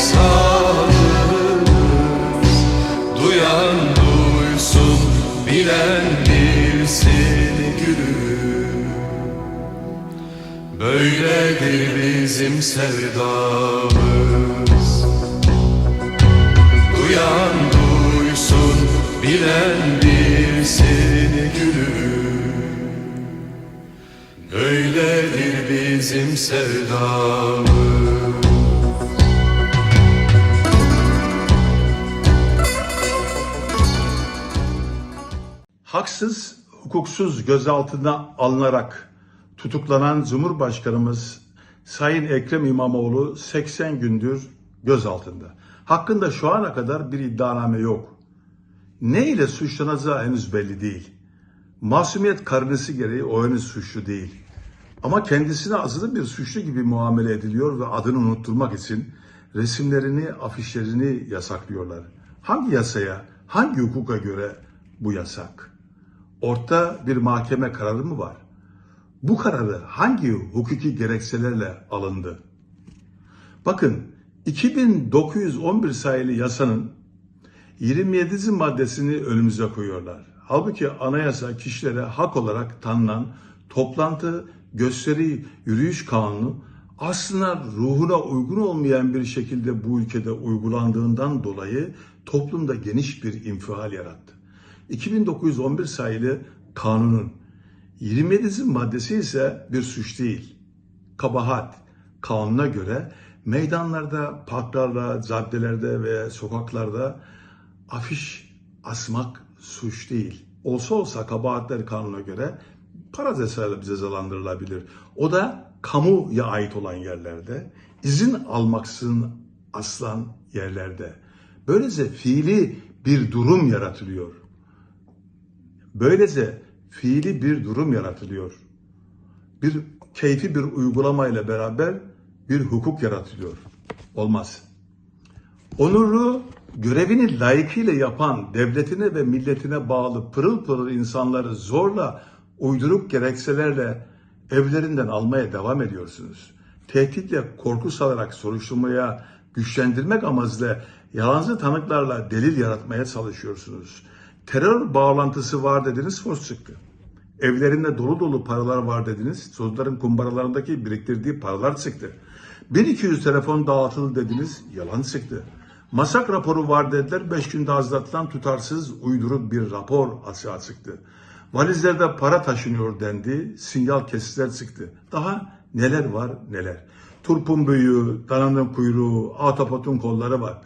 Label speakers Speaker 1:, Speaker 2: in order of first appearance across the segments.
Speaker 1: Çıksanız Duyan duysun Bilen bilsin gülüm. Böyledir bizim sevdamız. Duyan duysun Bilen bilsin gülüm. Böyledir bizim sevdamız
Speaker 2: Haksız, hukuksuz gözaltına alınarak tutuklanan Cumhurbaşkanımız Sayın Ekrem İmamoğlu 80 gündür gözaltında. Hakkında şu ana kadar bir iddianame yok. Ne ile suçlanacağı henüz belli değil. Masumiyet karnesi gereği o henüz suçlu değil. Ama kendisine azılı bir suçlu gibi muamele ediliyor ve adını unutturmak için resimlerini, afişlerini yasaklıyorlar. Hangi yasaya, hangi hukuka göre bu yasak? Orta bir mahkeme kararı mı var? Bu kararı hangi hukuki gerekçelerle alındı? Bakın 2911 sayılı yasanın 27. maddesini önümüze koyuyorlar. Halbuki anayasa kişilere hak olarak tanınan toplantı, gösteri, yürüyüş kanunu aslında ruhuna uygun olmayan bir şekilde bu ülkede uygulandığından dolayı toplumda geniş bir infial yarattı. 2911 sayılı kanunun 27. maddesi ise bir suç değil. Kabahat kanuna göre meydanlarda, parklarda, caddelerde ve sokaklarda afiş asmak suç değil. Olsa olsa kabahatler kanuna göre para cezayla cezalandırılabilir. O da kamuya ait olan yerlerde, izin almaksızın aslan yerlerde. Böylece fiili bir durum yaratılıyor. Böylece fiili bir durum yaratılıyor. Bir keyfi bir uygulamayla beraber bir hukuk yaratılıyor. Olmaz. Onurlu, görevini layıkıyla yapan, devletine ve milletine bağlı pırıl pırıl insanları zorla, uyduruk gerekçelerle evlerinden almaya devam ediyorsunuz. Tehditle, korku salarak soruşturmaya güçlendirmek amacıyla yalancı tanıklarla delil yaratmaya çalışıyorsunuz. Terör bağlantısı var dediniz, hoş çıktı. Evlerinde dolu dolu paralar var dediniz. Çocukların kumbaralarındaki biriktirdiği paralar çıktı. 1200 telefon dağıtıldı dediniz. Yalan çıktı. Masak raporu var dediler. 5 günde azlatılan tutarsız uyduruk bir rapor açığa çıktı. Valizlerde para taşınıyor dendi. Sinyal kesitler çıktı. Daha neler var neler. Turpun büyüğü, dananın kuyruğu, atapotun kolları var.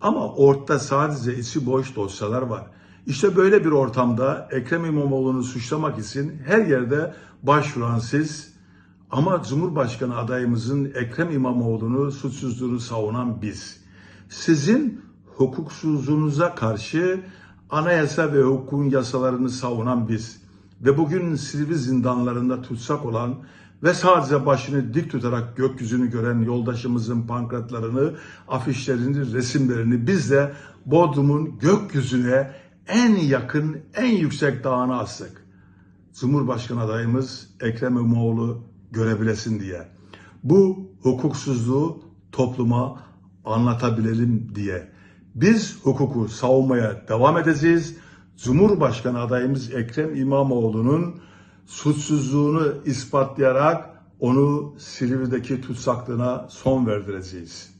Speaker 2: Ama ortada sadece içi boş dosyalar var. İşte böyle bir ortamda Ekrem İmamoğlu'nu suçlamak için her yerde başvuran siz ama Cumhurbaşkanı adayımızın Ekrem İmamoğlu'nu suçsuzluğunu savunan biz. Sizin hukuksuzluğunuza karşı anayasa ve hukukun yasalarını savunan biz. Ve bugün Silivri zindanlarında tutsak olan ve sadece başını dik tutarak gökyüzünü gören yoldaşımızın pankratlarını, afişlerini, resimlerini biz de Bodrum'un gökyüzüne en yakın, en yüksek dağına astık. Cumhurbaşkanı adayımız Ekrem İmamoğlu görebilesin diye. Bu hukuksuzluğu topluma anlatabilelim diye. Biz hukuku savunmaya devam edeceğiz. Cumhurbaşkanı adayımız Ekrem İmamoğlu'nun suçsuzluğunu ispatlayarak onu Silivri'deki tutsaklığına son verdireceğiz.